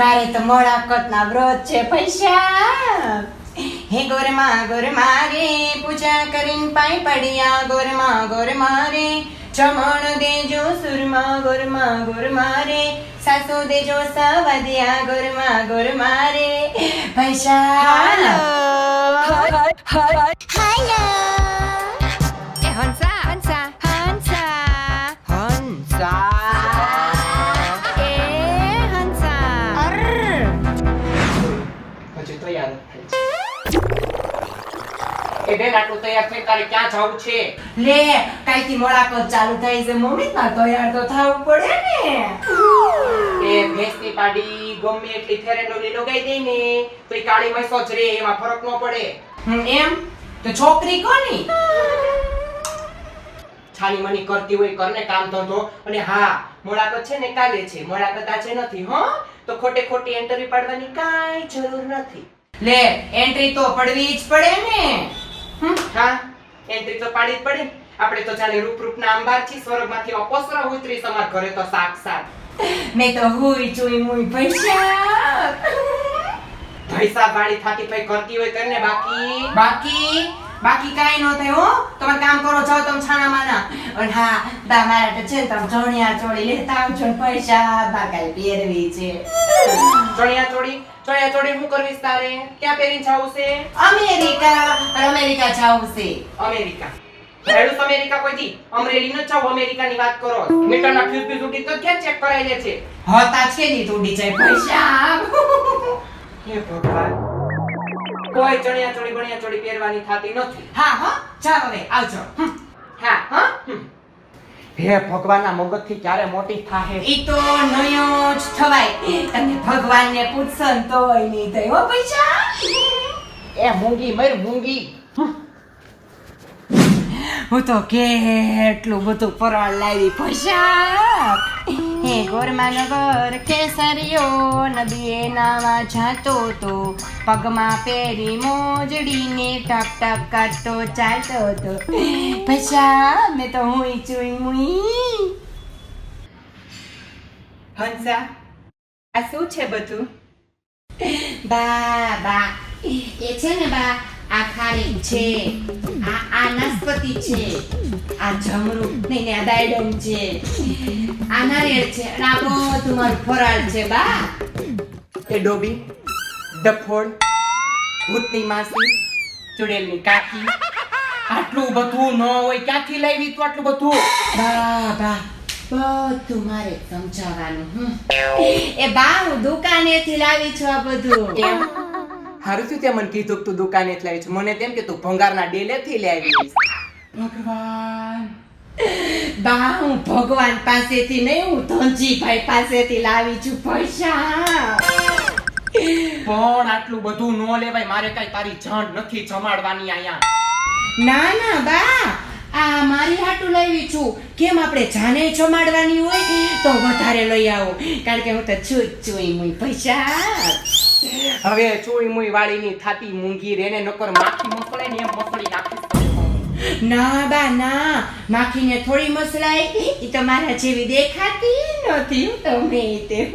મારે તો મોળાકત ના વ્રત છે પૈસા. હે ગોરમાં ગોર મારે પૂજા કરીને પાઈ પડ્યા. ગોરમાં ગોર મારે જમણ દેજો સુરમાં. ગોરમાં ગોર મારે સાસુ દેજો સવદિયા. ગોરમાં ગોર મારે પૈસા. એ હજી તૈયાર છે. એ બેન આટલું તૈયાર થઈ તારે ક્યાં જવું છે? લે કાલથી મોળાકત ચાલુ થાય છે મમ્મી માં તૈયાર તો થવું પડે ને. એ ભેંસની પાડી ગમે એટલી ફેરેન્ડોલી લગાઈ દે ને તો ઈ કાળી મૈસો જ રે એમાં ફરક ન પડે. એમ? તો છોકરી કોની? છાની મની કરતી હોય કરને કામ ધંધો. અને હા મુલાકાત છે ને કાલે છે. મુલાકાત આજે નથી હો? તો ખોટે ખોટી એન્ટરવ્યુ પાડવાની કાંઈ જરૂર નથી. લે એન્ટ્રી તો પડવી જ પડે ને. હા એન્ટ્રી તો પાડી જ પડે. આપણે તો ચાલે રૂપ રૂપના અંબાર છી સ્વર્ગમાંથી અપસરા ઉતરી સમાર ઘરે તો સાક્ષાત. મેં તો હુઈ ચુઈ મુઈ ભૈસા. ભૈસા વાળી થાતી ભાઈ કરતી હોય કરીને બાકી? બાકી? બાકી કાઈ ન થાય હો તમે કામ કરો જાઓ તમે છાના માના અને હા બા મારા તો છે ને તમે ચણિયા ચોળી લેતા આવજો ને પૈસા બા કાલે પહેરવી છે ચણિયા ચોળી ચણિયા ચોળી શું કરવીશ તારે ક્યાં પહેરીને જાવું છે અમેરિકા અને અમેરિકા જાવું છે અમેરિકા હેડુસ અમેરિકા કોઈ દી અમરેલી ન જાવ અમેરિકાની વાત કરો મીટરના ફ્યુઝ ફ્યુઝ ઉડી તો ક્યાં ચેક કરાઈ લે છે હોતા છે ની તૂટી જાય પૈસા હે ભગવાન કોઈ ચણિયા ચોળી બણિયા ચોળી પહેરવાની થતી નથી. હા હા ચાલો હવે આવજો. હા હા હે ભગવાનના મગજથી ક્યારે મોટી થાહે? ઈ તો નયો જ થવાય. તમે ભગવાનને પૂછશો ને તોય નહીં થાય. હો પૈસા? એ મૂંગી મર મૂંગી. હું તો કેટલું બધું પરણ લાવી. પૈસા? હે ગોરમાનગર કેસરીઓ નદીએ નાવા જાતો તો પગમાં પહેરી મોજડીને ટપ ટપ કરતો ચાલતો હતો પૈસા મેં તો હુંય ચુઈ મુઈ. હંસા, આ શું છે બધું? બા બા. એ છે ને બા આ ખારી છે. આ આ નાસ્પતિ છે. આ જમરૂ. નહીં ને આ દાયડમ છે. આ નારિયેળ છે. અને આ બધું મારું ફરાળ છે બા. એ ડોબી ડફોળ ભૂતની માસી ચુડેલની કાકી. આટલું બધું ન હોય ક્યાંથી લાવી તું આટલું બધું? બા બા બધું મારે સમજાવવાનું હમ. એ બા હું દુકાનેથી લાવી છું આ બધું. હારું થયું તે મને કીધું કે તું દુકાનેથી લાવી છે. મને તેમ કે તું ભંગારના ડેલેથી લાવી ભગવાન. બા હું ભગવાન પાસેથી નહીં હું ધનજીભાઈ પાસેથી લાવી છું પૈસા. પણ આટલું બધું ન લેવાય. મારે કઈ તારી જાણ નથી જમાડવાની અહીંયા. ના ના બા. આ મારી હાટું લાવી છું. કેમ આપણે જાને જમાડવાની હોય તો વધારે લઈ આવો. કારણ કે હું તો છું જ છું પૈસા. હવે ચોઈ મુઈ વાળીની થાતી મૂંગી રેને નકર માખી મસળે ને એમ મસળી નાખીશ ના બા ના. માખીને થોડી મસલાઈ ઈ તો મારા જેવી દેખાતી નથી તમે. તે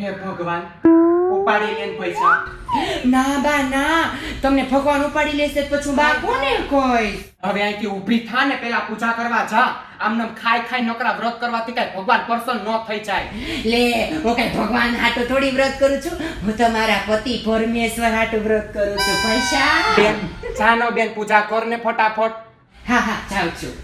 હે ભગવાન. ઉપાડી લેન પૈસા. ના બા ના. તમને ભગવાન ઉપાડી લેશે તો પછી બા કોને કોઈ હવે અહીંથી ઊભી થા ને પેલા પૂજા કરવા જા. આમને ખાઈ ખાઈ નકરા વ્રત કરવાથી કઈ ભગવાન પ્રસન્ન ન થઈ જાય. લે હું કઈ ભગવાન હાટુ થોડી વ્રત કરું છું? હું તો મારા પતિ પરમેશ્વર હાટુ વ્રત કરું છું પૈસા. બેન જાનો બેન પૂજા કર ને ફટાફટ. હા હા જાઉં છું.